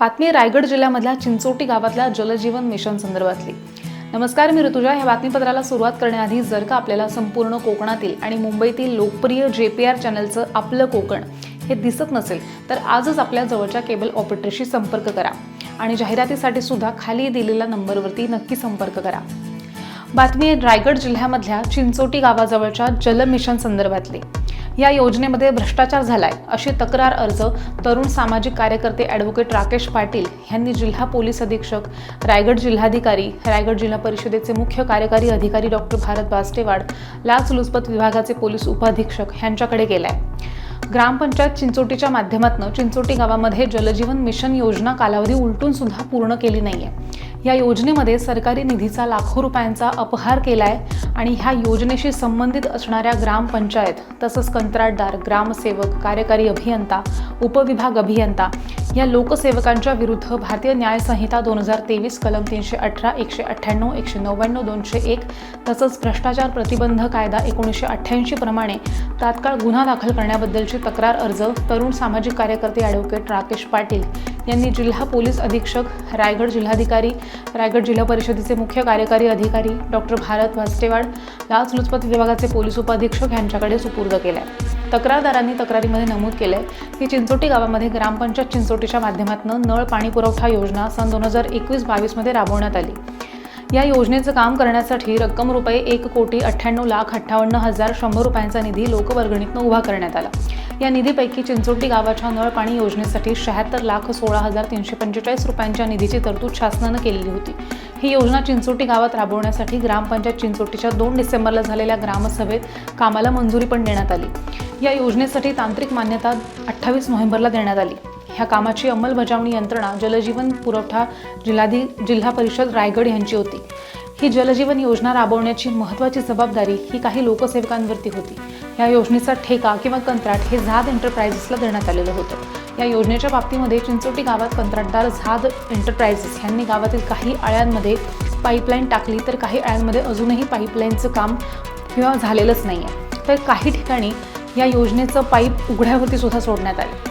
बातमी रायगड जिल्ह्यामधल्या चिंचोटी गावातल्या जलजीवन मिशन संदर्भातली. नमस्कार मी ऋतुजा. या बातमीपत्राला सुरुवात करण्याआधी जर का आपल्याला संपूर्ण कोकणातील आणि मुंबईतील लोकप्रिय जे पी आर चॅनलचं आपलं कोकण हे दिसत नसेल तर आजच आपल्या जवळच्या केबल ऑपरेटरशी संपर्क करा आणि जाहिरातीसाठी सुद्धा खाली दिलेल्या नंबरवरती नक्की संपर्क करा. बातमी रायगड जिल्ह्यामधल्या चिंचोटी गावाजवळच्या जल मिशन संदर्भातली. या योजनेमध्ये भ्रष्टाचार झालाय अशी तक्रार अर्ज तरुण सामाजिक कार्यकर्ते ॲडव्होकेट राकेश पाटील यांनी जिल्हा पोलीस अधीक्षक रायगड जिल्हाधिकारी रायगड जिल्हा परिषदेचे मुख्य कार्यकारी अधिकारी डॉक्टर भारत बास्टेवाड लाचलुचपत विभागाचे पोलीस उपाधीक्षक यांच्याकडे आहे ग्रामपंचायत चिंचोटीच्या माध्यमातून चिंचोटी गावामध्ये जलजीवन मिशन योजना कालावधी उलटून सुद्धा पूर्ण केली नाहीये. या योजनेमध्ये सरकारी निधीचा लाखो रुपयांचा अपहार केला आहे आणि ह्या योजनेशी संबंधित असणाऱ्या ग्रामपंचायत तसंच कंत्राटदार ग्रामसेवक कार्यकारी अभियंता उपविभाग अभियंता या लोकसेवकांच्या विरुद्ध भारतीय न्याय संहिता दोन हजार तेवीस कलम तीनशे अठरा एकशे अठ्ठ्याण्णव एकशे नव्याण्णव दोनशे एक तसंच भ्रष्टाचार प्रतिबंध कायदा एकोणीसशे अठ्ठ्याऐंशी प्रमाणे तात्काळ गुन्हा दाखल करण्याबद्दलची तक्रार अर्ज तरुण सामाजिक कार्यकर्ते ॲडव्होकेट राकेश पाटील यांनी जिल्हा पोलीस अधीक्षक रायगड जिल्हाधिकारी रायगड जिल्हा परिषदेचे मुख्य कार्यकारी अधिकारी डॉक्टर भारत वास्तेवाड लाचलुचपत विभागाचे पोलीस उपाधीक्षक यांच्याकडे सुपूर्द केला आहे तक्रारदारांनी तक्रारीमध्ये नमूद केलं आहे की चिंचोटी गावामध्ये ग्रामपंचायत चिंचोटीच्या माध्यमातून नळ पाणी पुरवठा योजना सन दोन हजार एकवीस बावीसमध्ये राबवण्यात आली. या योजनेचं काम करण्यासाठी रक्कम रुपये एक कोटी अठ्ठ्याण्णव लाख अठ्ठावन्न हजार शंभर रुपयांचा निधी लोकवर्गणीतनं उभा करण्यात आला. या निधीपैकी चिंचोटी गावाच्या नळ पाणी योजनेसाठी शहात्तर लाख सोळा हजार तीनशे पंचेचाळीस रुपयांच्या निधीची तरतूद शासनानं केलेली होती. ही योजना चिंचोटी गावात राबवण्यासाठी ग्रामपंचायत चिंचोटीच्या दोन डिसेंबरला झालेल्या ग्रामसभेत कामाला मंजुरी पण देण्यात आली. या योजनेसाठी तांत्रिक मान्यता अठ्ठावीस नोव्हेंबरला देण्यात आली. ह्या कामाची अंमलबजावणी यंत्रणा जलजीवन पुरवठा जिल्हाधी जिल्हा परिषद रायगड यांची होती. ही जलजीवन योजना राबवण्याची महत्त्वाची जबाबदारी ही काही लोकसेवकांवरती होती. या योजनेचा ठेका किंवा कंत्राट हे झाद एंटरप्राइजेसला देण्यात आलेलं होतं. या योजनेच्या बाबतीमध्ये चिंचोटी गावात कंत्राटदार झाद एंटरप्राइजेस यांनी गावातील काही आळ्यांमध्ये पाईपलाईन टाकली तर काही आळ्यांमध्ये अजूनही पाईपलाईनचं काम किंवा झालेलंच नाही आहे तर काही ठिकाणी या योजनेचं पाईप उघड्यावरती सुद्धा सोडण्यात आले.